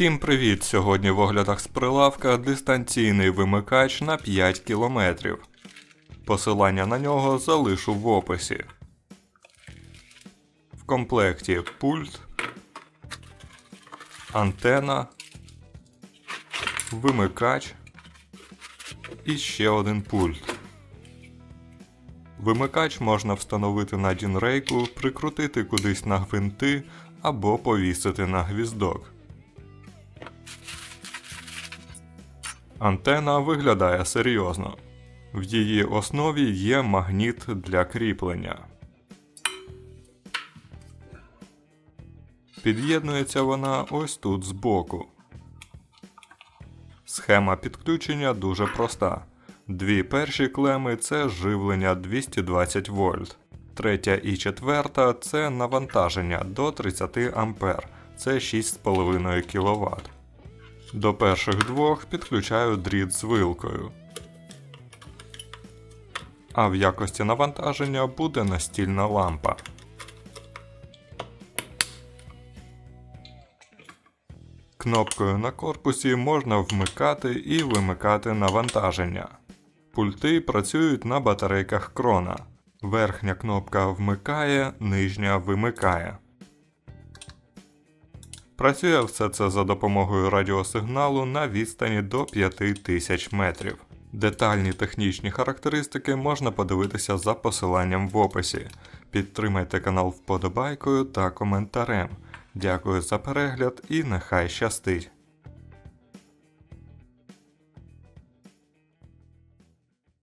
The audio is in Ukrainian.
Всім привіт! Сьогодні в оглядах з прилавка дистанційний вимикач на 5 км. Посилання на нього залишу в описі. В комплекті пульт, антена, вимикач і ще один пульт. Вимикач можна встановити на дінрейку, прикрутити кудись на гвинти або повісити на гвіздок. Антена виглядає серйозно. В її основі є магніт для кріплення. Під'єднується вона ось тут збоку. Схема підключення дуже проста. Дві перші клеми це живлення 220 вольт. Третя і четверта це навантаження до 30 А, це 6,5 кВт. До перших двох підключаю дріт з вилкою. А в якості навантаження буде настільна лампа. Кнопкою на корпусі можна вмикати і вимикати навантаження. Пульти працюють на батарейках крона. Верхня кнопка вмикає, нижня вимикає. Працює все це за допомогою радіосигналу на відстані до 5000 метрів. Детальні технічні характеристики можна подивитися за посиланням в описі. Підтримайте канал вподобайкою та коментарем. Дякую за перегляд і нехай щастить!